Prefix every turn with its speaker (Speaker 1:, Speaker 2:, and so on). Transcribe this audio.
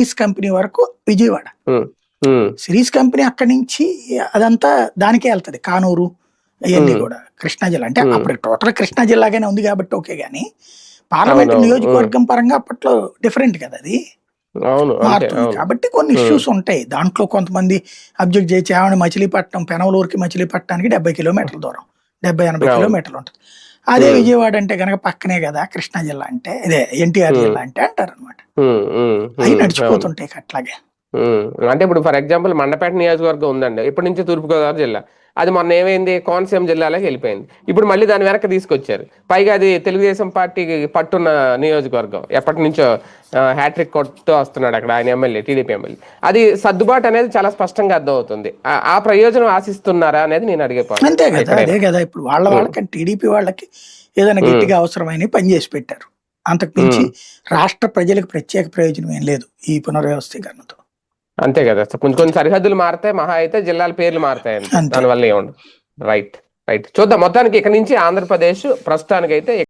Speaker 1: Series company వరకు Vijayawada series company అక్కడి నుంచి అదంతా దానికే వెళ్తది కానూరు అవన్నీ. కూడా కృష్ణా జిల్లా అంటే. అప్పుడు టోటల్ కృష్ణా జిల్లాగానే ఉంది కాబట్టి ఓకే గానీ పార్లమెంట్. నియోజకవర్గం పరంగా అప్పట్లో డిఫరెంట్ కదా అది మారుతుంది కాబట్టి కొన్ని. ఇష్యూస్ ఉంటాయి దాంట్లో కొంతమంది అబ్జెక్ట్ చేసి ఆవిడ మచిలీపట్నం పెనవలూరుకి మచిలీపట్నానికి డెబ్బై కిలోమీటర్ల దూరం డెబ్బై ఎనభై. కిలోమీటర్లు ఉంటుంది అదే. విజయవాడ అంటే కనుక పక్కనే కదా కృష్ణా జిల్లా అంటే ఇదే ఎన్టీఆర్. జిల్లా అంటే అంటారు అనమాట అవి. నడిచిపోతుంటాయి అట్లాగే.
Speaker 2: అంటే ఇప్పుడు ఫర్ ఎగ్జాంపుల్ మండపేట నియోజకవర్గం ఉందండి. ఇప్పటి నుంచి తూర్పుగోదావరి జిల్లా. అది మొన్న ఏమైంది? కోనసీమ జిల్లాలోకి వెళ్ళిపోయింది. ఇప్పుడు మళ్ళీ దాని వెనక్కి తీసుకొచ్చారు. పైగా అది తెలుగుదేశం పార్టీకి పట్టున్న నియోజకవర్గం. ఎప్పటి నుంచో హ్యాట్రిక్ కొడుతూ వస్తున్నాడు అక్కడ ఆయన ఎమ్మెల్యే టీడీపీ ఎమ్మెల్యే. అది సర్దుబాటు అనేది చాలా స్పష్టంగా అర్థమవుతుంది. ఆ- ఆ ప్రయోజనం ఆశిస్తున్నారా అనేది నేను అడిగే.
Speaker 1: అంతే కదా. అదే కదా ఇప్పుడు వాళ్ళ వాళ్ళకి టీడీపీ వాళ్ళకి ఏదైనా గట్టిగా అవసరమైన పని చేసి పెట్టారు. అంతకు మించి రాష్ట్ర ప్రజలకు ప్రత్యేక ప్రయోజనం ఏం లేదు ఈ పునర్వ్యవస్థీకరణతో.
Speaker 2: అంతే కదా. కొంచెం కొన్ని సరిహద్దులు మారితే మహా అయితే జిల్లాల పేర్లు మారుతాయి. దానివల్ల ఏముండదు. Right right. చూద్దాం. మొత్తానికి ఇక్కడ నుంచి ఆంధ్రప్రదేశ్ ప్రస్తుతానికైతే